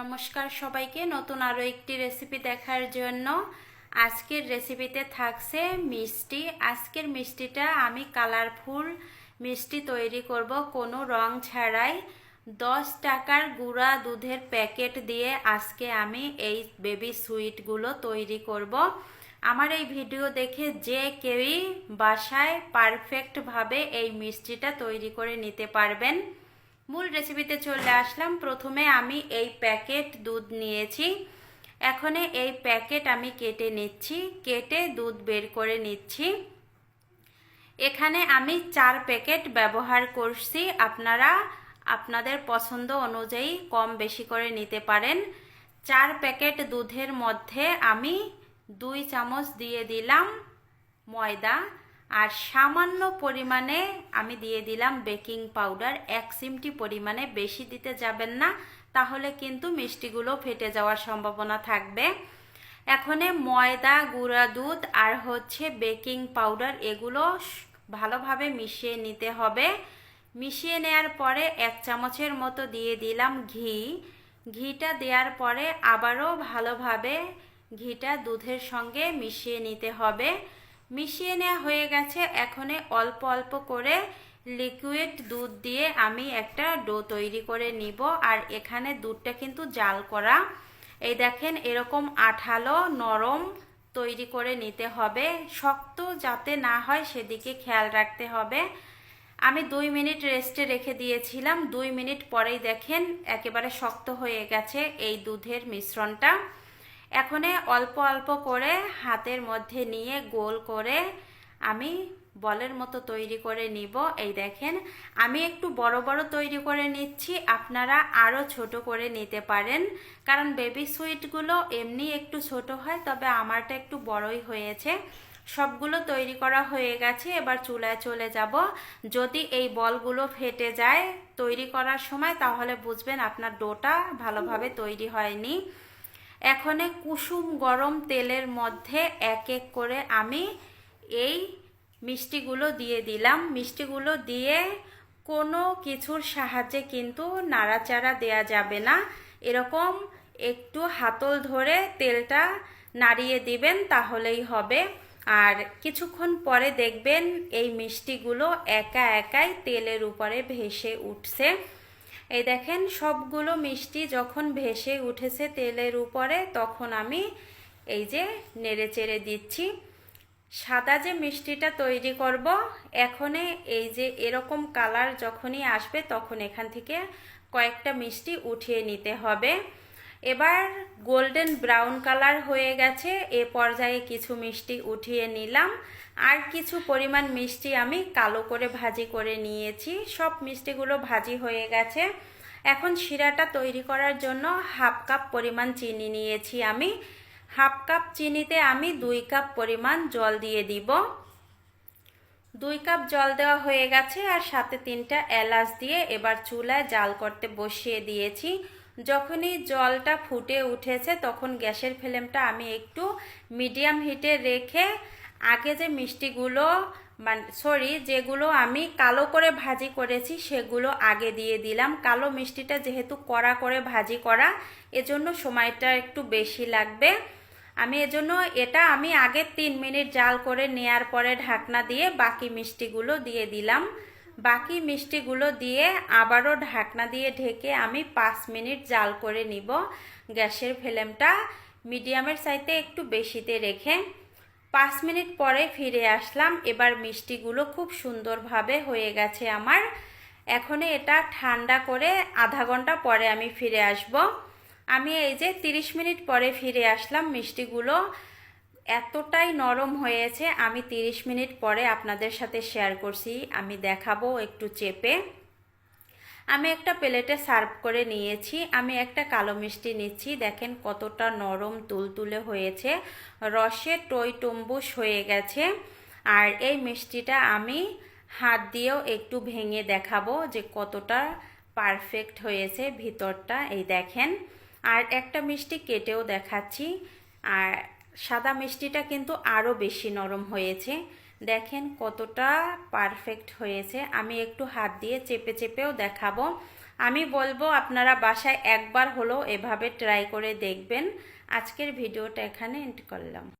নমস্কার সবাইকে। নতুন আরও একটি রেসিপি দেখার জন্য আজকের রেসিপিতে থাকছে মিষ্টি। আজকের মিষ্টিটা আমি কালারফুল মিষ্টি তৈরি করব কোনো রং ছাড়াই। দশ টাকার গুঁড়া দুধের প্যাকেট দিয়ে আজকে আমি এই বেবি সুইটগুলো তৈরি করব। আমার এই ভিডিও দেখে যে কেউই বাসায় পারফেক্টভাবে এই মিষ্টিটা তৈরি করে নিতে পারবেন। মূল রেসিপিতে চলে আসলাম। প্রথমে আমি এই প্যাকেট দুধ নিয়েছি। এখন এই প্যাকেট আমি কেটে নিচ্ছি। কেটে দুধ বের করে নিচ্ছি। এখানে আমি চার প্যাকেট ব্যবহার করছি। আপনারা আপনাদের পছন্দ অনুযায়ী কম বেশি করে নিতে পারেন। চার প্যাকেট দুধের মধ্যে আমি দুই চামচ দিয়ে দিলাম ময়দা। আর সামান্য পরিমাণে আমি দিয়ে দিলাম বেকিং পাউডার। এক চিমটি পরিমাণে বেশি দিতে যাবেন না, তাহলে কিন্তু মিষ্টিগুলো ফেটে যাওয়ার সম্ভাবনা থাকবে। এখনে ময়দা, গুঁড়া দুধ আর হচ্ছে বেকিং পাউডার, এগুলো ভালোভাবে মিশিয়ে নিতে হবে। মিশিয়ে নেওয়ার পরে এক চামচের মতো দিয়ে দিলাম ঘি। ঘিটা দেওয়ার পরে আবারও ভালোভাবে ঘিটা দুধের সঙ্গে মিশিয়ে নিতে হবে। মিশিয়ে নেওয়া হয়ে গেছে। এখনে অল্প অল্প করে লিকুইড দুধ দিয়ে আমি একটা ডো তৈরি করে নিব। আর এখানে দুধটা কিন্তু জাল করা। এই দেখেন এরকম আঠালো নরম তৈরি করে নিতে হবে। শক্ত যাতে না হয় সেদিকে খেয়াল রাখতে হবে। আমি দুই মিনিট রেস্টে রেখে দিয়েছিলাম। দুই মিনিট পরেই দেখেন একেবারে শক্ত হয়ে গেছে এই দুধের মিশ্রণটা। এখনে অল্প অল্প করে হাতের মধ্যে নিয়ে গোল করে আমি বলের মতো তৈরি করে নিব। এই দেখেন, আমি একটু বড় বড় তৈরি করে নিচ্ছি। আপনারা আরও ছোট করে নিতে পারেন। কারণ বেবি সুইটগুলো এমনি একটু ছোট হয়, তবে আমারটা একটু বড়ই হয়েছে। সবগুলো তৈরি করা হয়ে গেছে, এবার চুলায় চলে যাব। যদি এই বলগুলো ফেটে যায় তৈরি করার সময়, তাহলে বুঝবেন আপনার ডোটা ভালোভাবে তৈরি হয়নি। এখনে কুসুম গরম তেলের মধ্যে এক এক করে আমি এই মিষ্টিগুলো দিয়ে দিলাম। মিষ্টিগুলো দিয়ে কোনো কিছুর সাহায্যে কিন্তু নাড়াচাড়া দেয়া যাবে না। এরকম একটু হাতল ধরে তেলটা নাড়িয়ে দিবেন তাহলেই হবে। আর কিছুক্ষণ পরে দেখবেন এই মিষ্টিগুলো একা একাই তেলের উপরে ভেসে উঠছে। এই দেখেন, সবগুলো মিষ্টি যখন ভেসে উঠেছে তেলের উপরে, তখন আমি এই যে নেড়ে চেড়ে দিচ্ছি। সাদা যে মিষ্টিটা তৈরি করব, এখনে এই যে এরকম কালার যখনই আসবে, তখন এখান থেকে কয়েকটা মিষ্টি উঠিয়ে নিতে হবে। এবার গোল্ডেন ব্রাউন কালার হয়ে গেছে। এ পর্যায়ে কিছু মিষ্টি উঠিয়ে নিলাম। আর কিছু পরিমাণ মিষ্টি আমি কালো করে ভাজি করে নিয়েছি। সব মিষ্টিগুলো ভাজি হয়ে গেছে। এখন শিরাটা তৈরি করার জন্য হাফ কাপ পরিমাণ চিনি নিয়েছি আমি। হাফ কাপ চিনিতে আমি দুই কাপ পরিমাণ জল দিয়ে দিব। দুই কাপ জল দেওয়া হয়ে গেছে আর সাথে তিনটা এলাচ দিয়ে এবার চুলায় জাল করতে বসিয়ে দিয়েছি। যখনই জলটা ফুটে উঠেছে তখন গ্যাসের ফ্লেমটা আমি একটু মিডিয়াম হিটে রেখে আগে যে মিষ্টিগুলো মানে সরি যেগুলো আমি কালো করে ভাজি করেছি সেগুলো আগে দিয়ে দিলাম। কালো মিষ্টিটা যেহেতু কড়া করে ভাজি করা, এজন্য সময়টা একটু বেশি লাগবে। আমি এজন্য এটা আমি আগে তিন মিনিট জাল করে নেয়ার পরে ঢাকনা দিয়ে বাকি মিষ্টিগুলো দিয়ে দিলাম। বাকি মিষ্টিগুলো দিয়ে আবারও ঢাকনা দিয়ে ঢেকে আমি পাঁচ মিনিট জাল করে নিব। গ্যাসের ফ্লেমটা মিডিয়ামের সাইতে একটু বেশিতে রেখে পাঁচ মিনিট পরে ফিরে আসলাম। এবার মিষ্টিগুলো খুব সুন্দরভাবে হয়ে গেছে আমার। এখন এটা ঠান্ডা করে আধা ঘণ্টা পরে আমি ফিরে আসব। আমি এই যে 30 মিনিট পরে ফিরে আসলাম মিষ্টিগুলো। এতটাই নরম হয়েছে, আমি 30 মিনিট পরে আপনাদের সাথে শেয়ার করছি। আমি দেখাবো একটু চেপে। আমি একটা প্লেটে সার্ভ করে নিয়েছি। আমি একটা কালো মিষ্টি নিচ্ছি। দেখেন কতটা নরম তুলতুলে হয়েছে। রসে টই টম্বুস হয়ে গেছে। আর এই মিষ্টিটা আমি হাত দিয়েও একটু ভেঙে দেখাবো যে কতটা পারফেক্ট হয়েছে ভিতরটা। এই দেখেন। আর একটা মিষ্টি কেটেও দেখাচ্ছি। আর সাদা মিষ্টিটা কিন্তু আরও বেশি নরম হয়েছে। দেখেন কতটা পারফেক্ট হয়েছে। আমি একটু হাত দিয়ে চেপে চেপেও দেখাবো। আমি বলব আপনারা বাসায় একবার হলো এভাবে ট্রাই করে দেখবেন। আজকের ভিডিওটা এখানে এন্ড করলাম।